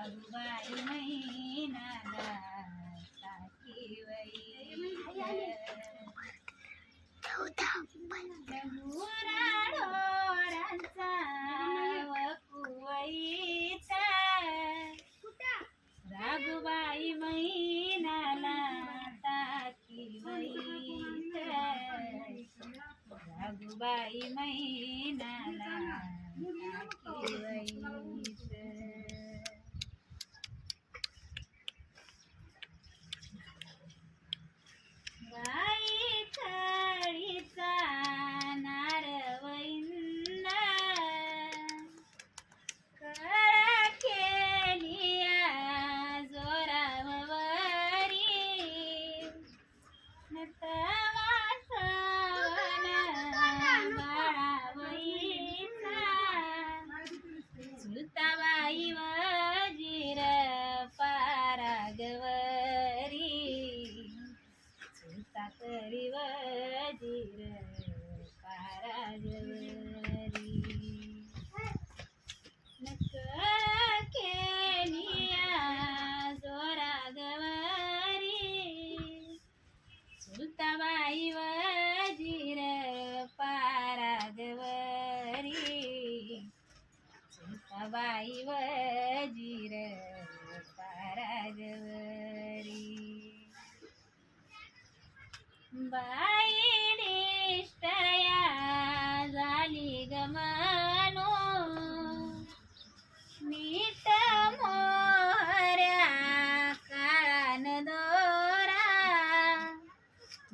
राघुबाई मैनाला ताकीवैत राघुबाई मैनाला ताकीवैत सुताबाई वजीर पारागवरी. सुता करी वजीर पारागवरी. तवाईव वजीर पारागवरी. तवाईव वजीर पारागवरी. बाई निष्ठया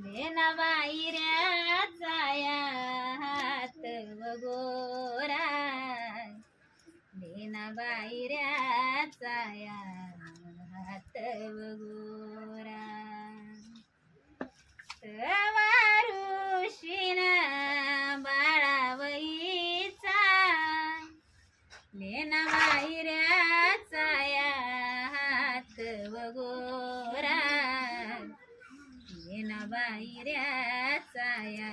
बेनाबाई ऱ्या हात वगोरा बेनाबाई ऱ्या हात वगोरा वारुशीन बाळावईचा. लेना लेना बाहेरचा या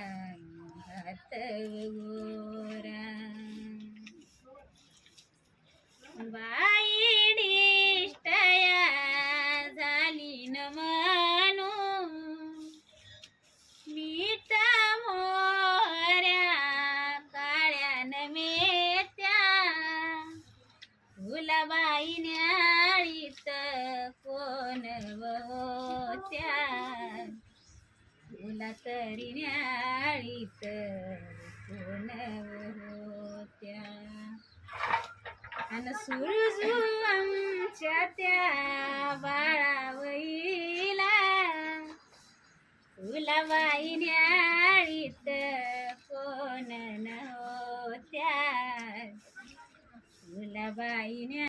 हात वगोरा बाई डिष्टया झाली न म्हणून मीठ मोहऱ्या काळ्यान मेत्या. फुलाबाई न्याळीत कोण होत्या? फुला तरी न्याळीत कोण होत्या आणि सुरजू आमच्या त्या बाळावईला फुलाबाई न्याळीत कोण नव्हत्या? फुलाबाई न्या